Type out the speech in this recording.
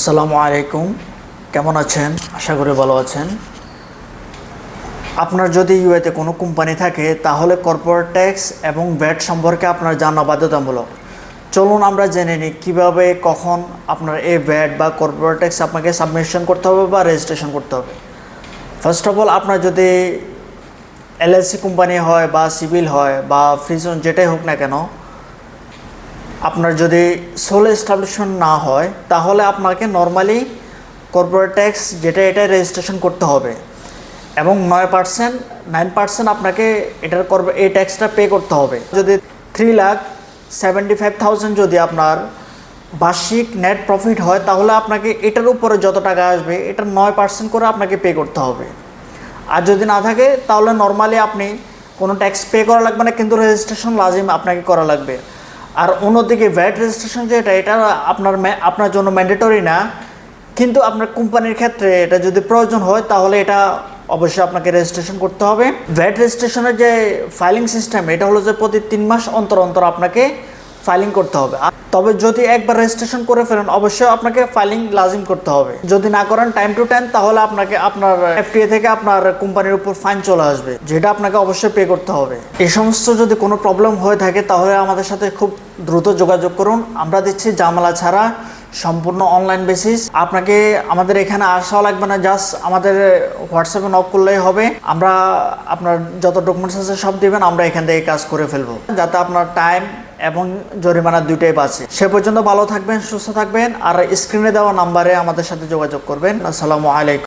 আসসালামু আলাইকুম। কেমন আছেন? আশা করি ভালো আছেন। আপনার যদি ইউএতে কোনো কোম্পানি থাকে, তাহলে কর্পোরেট ট্যাক্স এবং ভ্যাট সম্পর্কে আপনার জানা বাধ্যতামূলক। চলুন আমরা জেনে নিই কীভাবে, কখন আপনার এই ভ্যাট বা কর্পোরেট ট্যাক্স আপনাকে সাবমিশন করতে হবে বা রেজিস্ট্রেশন করতে হবে। ফার্স্ট অফ অল আপনার যদি এলএলসি কোম্পানি হয় বা সিভিল হয় বা ফ্রিজন যেটাই হোক না কেন আপনার যদি সোল এস্টাবলিশমেন্ট না হয়, তাহলে আপনাকে নর্মালি কর্পোরেট ট্যাক্স যেটা এটা রেজিস্ট্রেশন করতে হবে। এবং নয় পার্সেন্ট নাইন পার্সেন্ট আপনাকে এটার এই ট্যাক্সটা পে করতে হবে। যদি three lakh seventy five thousand যদি আপনার বার্ষিক নেট প্রফিট হয়, তাহলে আপনাকে এটার উপরে যত টাকা আসবে, এটার নয় পার্সেন্ট করে আপনাকে পে করতে হবে। আর যদি না থাকে, তাহলে নর্মালি আপনি কোনো ট্যাক্স পে করা লাগবে না, কিন্তু রেজিস্ট্রেশন লাজিম আপনাকে করা লাগবে। আর অন্যদিকে ভ্যাট রেজিস্ট্রেশন যেটা, এটা আপনার আপনার জন্য ম্যান্ডেটরি না, কিন্তু আপনার কোম্পানির ক্ষেত্রে এটা যদি প্রয়োজন হয়, তাহলে এটা অবশ্যই আপনাকে রেজিস্ট্রেশন করতে হবে। ভ্যাট রেজিস্ট্রেশনের যে ফাইলিং সিস্টেম এটা হলো যে প্রতি তিন মাস অন্তর অন্তর আপনাকে ফাইলিং করতে হবে। তবে যদি একবার রেজিস্ট্রেশন করে ফেলেন, অবশ্যই আপনাকে ফাইলিং লাজিম করতে হবে। যদি না করেন টাইম টু টাইম তাহলে আপনাকে আপনার এফটিএ থেকে আপনার কোম্পানির উপর ফাইন চলে আসবে, যেটা আপনাকে অবশ্যই পে করতে হবে। এ সমস্ত যদি কোনো প্রবলেম হয়ে থাকে, তাহলে আমাদের সাথে খুব দ্রুত যোগাযোগ করুন। আমরা দিচ্ছি জামালা ছাড়া, সম্পূর্ণ অনলাইন বেসিস আপনাকে আমাদের এখানে আসাও লাগবে না জাস্ট আমাদের হোয়াটসঅ্যাপে নক করলেই হবে। আমরা আপনার যত ডকুমেন্টস আছে সব দিবেন, আমরা এখান থেকে কাজ করে ফেলব। যাতে আপনার টাইম এবং জরিমানা দুইটাই বাঁচে সে পর্যন্ত ভালো থাকবেন, সুস্থ থাকবেন, আর স্ক্রিনে দেওয়া নাম্বারে আমাদের সাথে যোগাযোগ করবেন। আসসালামু আলাইকুম।